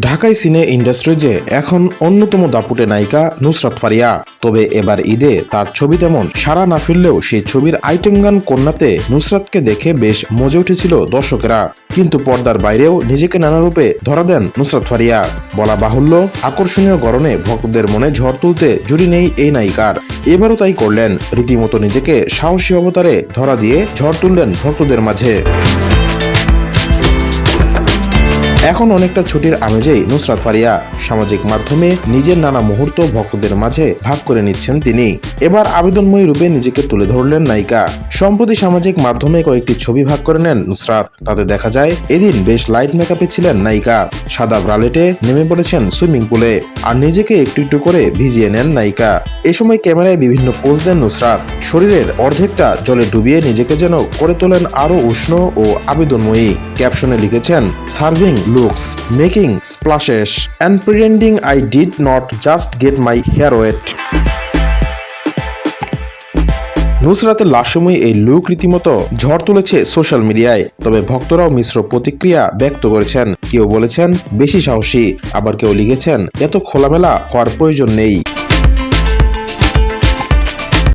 ঢাকায় সিনে ইন্ডাস্ট্রিজে এখন অন্যতম দাপুটে নায়িকা নুসরাত ফারিয়া। তবে এবার ঈদে তার ছবি তেমন সারা না ফিরলেও সেই ছবির আইটেম গান কন্যাতে নুসরাতকে দেখে বেশ মজে উঠেছিল দর্শকেরা। কিন্তু পর্দার বাইরেও নিজেকে নানা রূপে ধরা দেন নুসরাত ফারিয়া। বলা বাহুল্য, আকর্ষণীয় গরণে ভক্তদের মনে ঝড় তুলতে জুড়ি নেই এই নায়িকার। এবারও তাই করলেন, রীতিমতো নিজেকে সাহসী অবতারে ধরা দিয়ে ঝড় তুললেন ভক্তদের মাঝে। এখন অনেকটা ছুটির আমেজেই নুসরাত ফারিয়া সামাজিক মাধ্যমে নিজের নানা মুহূর্ত ভক্তদের মাঝে ভাগ করে নিচ্ছেন তিনি। এবার আবেদনময়ী রূপে নিজেকে তুলে ধরলেন নায়িকা। সম্প্রতি সামাজিক মাধ্যমে কয়েকটি ছবি ভাগ করে নেন নুসরাত। তাতে দেখা যায়, এদিন বেশ লাইট মেকআপে ছিলেন নায়িকা। সাদা ব্রালেটে নেমে পড়েছেন সুইমিং পুলে। আর নিজেকে একটু একটু করে ভিজিয়ে নেন নায়িকা। এ সময় ক্যামেরায় বিভিন্ন পোজ দেন নুসরাত। শরীরের অর্ধেকটা জলে ডুবিয়ে নিজেকে যেন করে তোলেন আরও উষ্ণ ও আবেদনময়ী। ক্যাপশনে লিখেছেন, serving looks making splashes, and pretending I did not just get my hair wet. নুসরাতের লাশময়ী এই লুক রীতিমতো ঝড় তুলেছে সোশ্যাল মিডিয়ায় তবে ভক্তরাও মিশ্র প্রতিক্রিয়া ব্যক্ত করেছেন। কেউ বলেছেন, বেশি সাহসী। আবার কেউ লিখেছেন, এত খোলামেলা হওয়ার প্রয়োজন নেই।